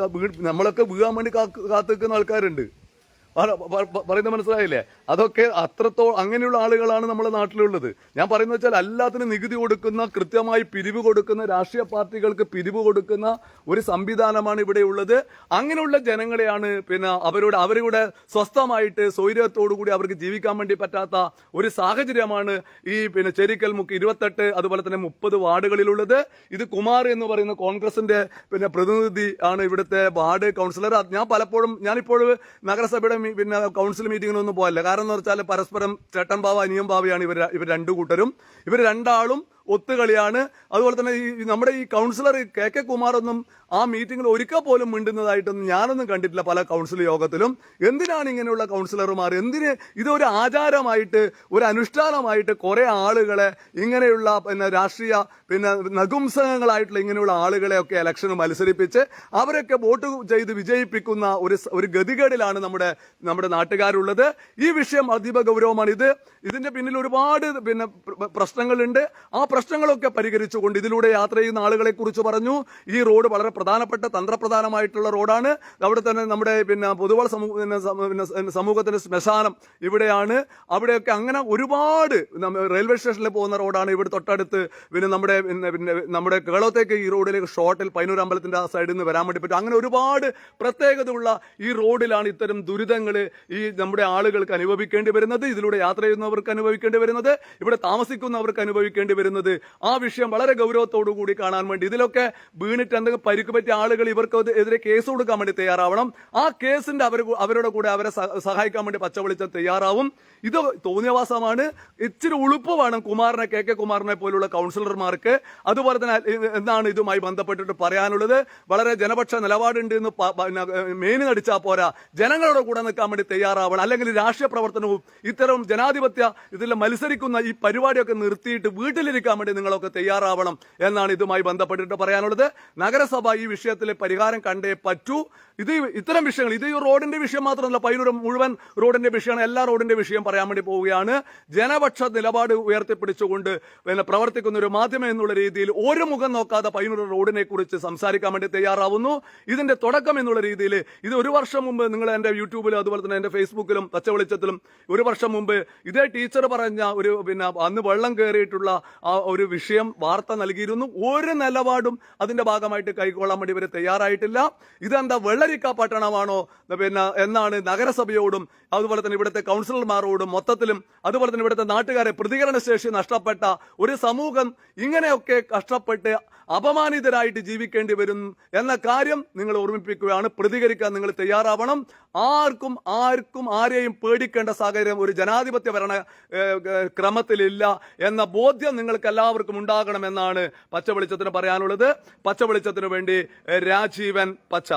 നമ്മളൊക്കെ വീഴാൻ വേണ്ടി കാത്തു നിൽക്കുന്ന ആൾക്കാരുണ്ട്. പറയുന്നത് മനസ്സിലായില്ലേ? അതൊക്കെ അത്രത്തോളം അങ്ങനെയുള്ള ആളുകളാണ് നമ്മുടെ നാട്ടിലുള്ളത്. ഞാൻ പറയുന്നത് വെച്ചാൽ എല്ലാത്തിനും നികുതി കൊടുക്കുന്ന കൃത്യമായി പിരിവ് കൊടുക്കുന്ന രാഷ്ട്രീയ പാർട്ടികൾക്ക് പിരിവ് കൊടുക്കുന്ന ഒരു സംവിധാനമാണ് ഇവിടെ ഉള്ളത്. അങ്ങനെയുള്ള ജനങ്ങളെയാണ് പിന്നെ അവരുടെ അവരുടെ സ്വസ്ഥമായിട്ട് കൂടി അവർക്ക് ജീവിക്കാൻ വേണ്ടി പറ്റാത്ത ഒരു സാഹചര്യമാണ് ഈ പിന്നെ ചെരിക്കൽ മുക്ക് ഇരുപത്തെട്ട് അതുപോലെ തന്നെ മുപ്പത് വാർഡുകളിലുള്ളത്. ഇത് കുമാർ എന്ന് പറയുന്ന കോൺഗ്രസിന്റെ പിന്നെ പ്രതിനിധി ആണ് ഇവിടുത്തെ വാർഡ് കൗൺസിലർ. ഞാൻ പലപ്പോഴും ഞാനിപ്പോഴും നഗരസഭയുടെ പിന്നെ കൗൺസിൽ മീറ്റിങ്ങിനൊന്നും പോകല്ല കാരണം എന്ന് വെച്ചാൽ പരസ്പരം ചേട്ടൻ ബാവ അനിയൻ ബാവയാണ് ഇവർ ഇവർ രണ്ടു കൂട്ടരും. ഇവർ രണ്ടാളും ഒത്തുകളിയാണ്. അതുപോലെ തന്നെ ഈ നമ്മുടെ ഈ കൗൺസിലർ കെ കെ കുമാറൊന്നും ആ മീറ്റിംഗിൽ ഒരിക്കൽ പോലും മിണ്ടുന്നതായിട്ടൊന്നും ഞാനൊന്നും കണ്ടിട്ടില്ല പല കൗൺസിൽ യോഗത്തിലും. എന്തിനാണ് ഇങ്ങനെയുള്ള കൗൺസിലർമാർ എന്തിന് ഇതൊരു ആചാരമായിട്ട് ഒരു അനുഷ്ഠാനമായിട്ട് കുറെ ആളുകളെ ഇങ്ങനെയുള്ള പിന്നെ രാഷ്ട്രീയ പിന്നെ നഗുംസകങ്ങളായിട്ടുള്ള ഇങ്ങനെയുള്ള ആളുകളെയൊക്കെ ഇലക്ഷന് മത്സരിപ്പിച്ച് അവരൊക്കെ വോട്ട് ചെയ്ത് വിജയിപ്പിക്കുന്ന ഒരു ഒരു ഗതികേടിലാണ് നമ്മുടെ നമ്മുടെ നാട്ടുകാരുള്ളത്. ഈ വിഷയം അതീവ ഗൗരവമാണ് ഇത്. ഇതിന്റെ പിന്നിൽ ഒരുപാട് പിന്നെ പ്രശ്നങ്ങളുണ്ട്. ആ പ്രശ്നങ്ങളൊക്കെ പരിഹരിച്ചുകൊണ്ട് ഇതിലൂടെ യാത്ര ചെയ്യുന്ന ആളുകളെ കുറിച്ച് പറഞ്ഞു. ഈ റോഡ് വളരെ പ്രധാനപ്പെട്ട തന്ത്രപ്രധാനമായിട്ടുള്ള റോഡാണ്. അവിടെ തന്നെ നമ്മുടെ പിന്നെ പൊതുവള സമൂഹത്തിന്റെ ശ്മശാനം ഇവിടെയാണ്. അവിടെയൊക്കെ അങ്ങനെ ഒരുപാട് റെയിൽവേ സ്റ്റേഷനിൽ പോകുന്ന റോഡാണ്. ഇവിടെ തൊട്ടടുത്ത് പിന്നെ നമ്മുടെ പിന്നെ നമ്മുടെ കേളത്തേക്ക് ഈ റോഡിലേക്ക് ഷോർട്ടിൽ പൈനൂർ അമ്പലത്തിന്റെ ആ സൈഡിൽ നിന്ന് വരാൻ വേണ്ടി പറ്റും. അങ്ങനെ ഒരുപാട് പ്രത്യേകതയുള്ള ഈ റോഡിലാണ് ഇത്തരം ദുരിതങ്ങൾ ഈ നമ്മുടെ ആളുകൾക്ക് അനുഭവിക്കേണ്ടി വരുന്നത്. ഇതിലൂടെ യാത്ര ചെയ്യുന്നവർക്ക് അനുഭവിക്കേണ്ടി വരുന്നത്. ഇവിടെ താമസിക്കുന്നവർക്ക് അനുഭവിക്കേണ്ടി വരുന്നത് ആ വിഷയം വളരെ ഗൗരവത്തോടു കൂടി കാണാൻ വേണ്ടി. ഇതിലൊക്കെ വീണിട്ട് എന്തെങ്കിലും പരിക്ക് പറ്റിയ ആളുകൾ ഇവർക്ക് എതിരെ കേസ് കൊടുക്കാൻ വേണ്ടി തയ്യാറാവണം. ആ കേസിന്റെ അവർ അവരുടെ കൂടെ അവരെ സഹായിക്കാൻ വേണ്ടി പച്ചവിളിച്ച തയ്യാറാവും. ഇത് തോന്നിയവാസമാണ്. ഇച്ചിരി ഉളുപ്പ് വേണം കുമാറിനെ കെ കെ കുമാറിനെ പോലുള്ള കൗൺസിലർമാർക്ക്. അതുപോലെ തന്നെ എന്താണ് ഇതുമായി ബന്ധപ്പെട്ടിട്ട് പറയാനുള്ളത്. വളരെ ജനപക്ഷ നിലപാടുണ്ട് എന്ന് മെയിൻ നടിച്ചാൽ പോരാ. ജനങ്ങളുടെ കൂടെ നിൽക്കാൻ വേണ്ടി തയ്യാറാവണം. അല്ലെങ്കിൽ രാഷ്ട്രീയ പ്രവർത്തനവും ഇത്തരം ജനാധിപത്യ ഇതിൽ മത്സരിക്കുന്ന ഈ പരിപാടിയൊക്കെ നിർത്തിയിട്ട് വീട്ടിലിരിക്കാൻ വേണ്ടി നിങ്ങളൊക്കെ തയ്യാറാവണം എന്നാണ് ഇതുമായി ബന്ധപ്പെട്ടിട്ട് പറയാനുള്ളത്. നഗരസഭ ഈ വിഷയത്തിൽ പരിഹാരം കണ്ടേ പറ്റൂ. ഇത് ഇത്തരം വിഷയങ്ങൾ ഇത് റോഡിന്റെ വിഷയം മാത്രമല്ല പൈനൂർ മുഴുവൻ റോഡിന്റെ വിഷയമാണ് എല്ലാ റോഡിന്റെ വിഷയം പറയാൻ വേണ്ടി പോവുകയാണ്. ജനപക്ഷ നിലപാട് ഉയർത്തിപ്പിടിച്ചുകൊണ്ട് പിന്നെ പ്രവർത്തിക്കുന്ന ഒരു മാധ്യമം എന്നുള്ള രീതിയിൽ ഒരു മുഖം നോക്കാതെ പൈനൂർ റോഡിനെ കുറിച്ച് സംസാരിക്കാൻ വേണ്ടി തയ്യാറാവുന്നു. ഇതിന്റെ തുടക്കം എന്നുള്ള രീതിയിൽ ഇത് ഒരു വർഷം മുമ്പ് നിങ്ങൾ എന്റെ യൂട്യൂബിലും അതുപോലെ തന്നെ എന്റെ ഫേസ്ബുക്കിലും പച്ചവെളിച്ചത്തിലും ഒരു വർഷം മുമ്പ് ഇതേ ടീച്ചർ പറഞ്ഞ ഒരു പിന്നെ അന്ന് വെള്ളം കയറിയിട്ടുള്ള ആ ഒരു വിഷയം വാർത്ത നൽകിയിരുന്നു. ഒരു നിലപാടും അതിന്റെ ഭാഗമായിട്ട് കൈക്കൊള്ളാൻ വേണ്ടി ഇവർ തയ്യാറായിട്ടില്ല. ഇതെന്താ വെള്ളരിക്ക പട്ടണമാണോ? പിന്നെ എന്നാണ് നഗരസഭയോടും അതുപോലെ തന്നെ ഇവിടുത്തെ കൗൺസിലർമാരോടും മൊത്തത്തിലും അതുപോലെ തന്നെ ഇവിടുത്തെ നാട്ടുകാരെ പ്രതികരണ ശേഷി നഷ്ടപ്പെട്ട ഒരു സമൂഹം ഇങ്ങനെയൊക്കെ കഷ്ടപ്പെട്ട് അപമാനിതരായിട്ട് ജീവിക്കേണ്ടി വരും എന്ന കാര്യം നിങ്ങൾ ഓർമ്മിപ്പിക്കുകയാണ്. പ്രതികരിക്കാൻ നിങ്ങൾ തയ്യാറാവണം. ആർക്കും ആർക്കും ആരെയും പേടിക്കേണ്ട സാഹചര്യം ഒരു ജനാധിപത്യ ഭരണ ക്രമത്തിലില്ല എന്ന ബോധ്യം നിങ്ങൾക്ക് എല്ലാവർക്കും ഉണ്ടാകണമെന്നാണ് പച്ച വെളിച്ചത്തിന് പറയാനുള്ളത്. പച്ച വെളിച്ചത്തിന് വേണ്ടി രാജീവൻ പച്ച.